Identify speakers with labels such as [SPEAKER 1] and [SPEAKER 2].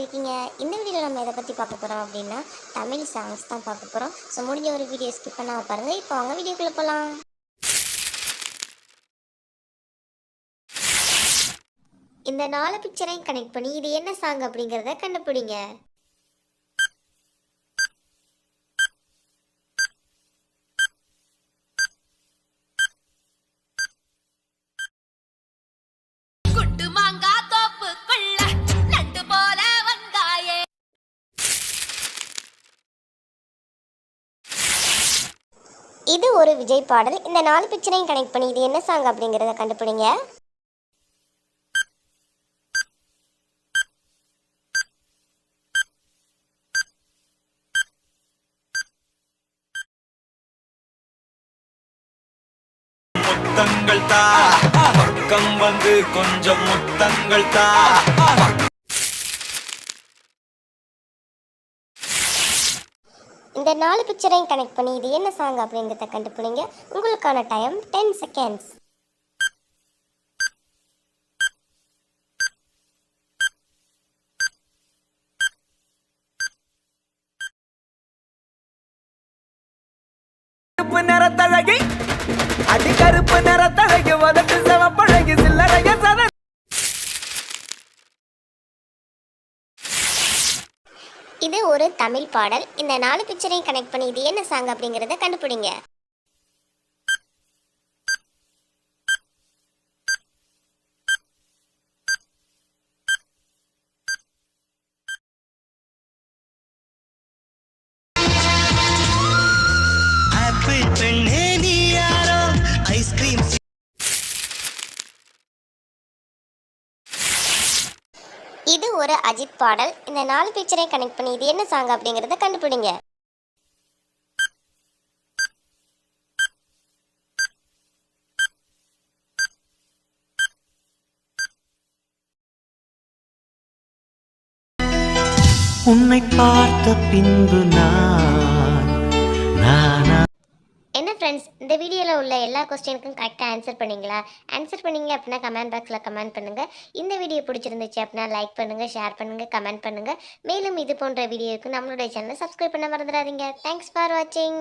[SPEAKER 1] இருக்கீங்க. இந்த வீடியோவில் நம்ம எதை பற்றி பார்க்க போகிறோம் அப்படின்னா தமிழ் சாங்ஸ் தான் பார்க்க போகிறோம் ஸோ முடிஞ்ச ஒரு வீடியோ ஸ்கிப் பண்ணாமல் பாருங்கள் இப்போ அவங்க வீடியோக்குள்ளே போகலாம் இந்த நாலு பிக்சரையும் கனெக்ட் பண்ணி இது என்ன சாங் அப்படிங்கிறத கண்டுபிடிங்க. இது ஒரு விஜய் பாடல். இந்த நாலு பிக்சரையும் கனெக்ட் பண்ணி இது என்ன சாங் அப்படிங்கிறத கண்டுபிடிங்க.
[SPEAKER 2] முத்தங்கள் தா பக்கம் வந்து கொஞ்சம் முத்தங்கள் தா
[SPEAKER 1] இந்த நாலு பிக்சரையும் கனெக்ட் பண்ணி இது என்ன சாங் அப்படிங்கிறத கண்டுபிடிங்க. உங்களுக்கான டைம் டென் செகண்ட்ஸ்
[SPEAKER 3] நிறத்தழகி
[SPEAKER 1] இது ஒரு தமிழ் பாடல். இந்த நாலு பிக்சரையும் கனெக்ட் பண்ணி இது என்ன சாங் அப்படிங்கிறத கண்டுபிடிங்க.
[SPEAKER 4] பெண்ணே
[SPEAKER 1] ஒரு அஜித் பாடல். இந்த நாலு பிக்சரையும் கனெக்ட் பண்ணி இது என்ன சாங் அப்படிங்கிறத கண்டுபிடிங்க.
[SPEAKER 4] உன்னை பார்த்த பின்பு நான் நானா
[SPEAKER 1] ஃப்ரெண்ட்ஸ் இந்த வீடியோவில் உள்ள எல்லா கொஸ்டினுக்கும் கரெக்டாக ஆன்சர் பண்ணீங்களா? ஆன்சர் பண்ணீங்க அப்படின்னா கமெண்ட் பாக்ஸில் கமெண்ட் பண்ணுங்கள் இந்த வீடியோ பிடிச்சிருந்துச்சு அப்படின்னா லைக் பண்ணுங்கள் ஷேர் பண்ணுங்கள் கமெண்ட் பண்ணுங்கள் மேலும் இது போன்ற வீடியோவுக்கு நம்மளுடைய சேனலை சப்ஸ்கிரைப் பண்ண மறந்துடாதீங்க. தேங்க்ஸ் ஃபார் வாட்சிங்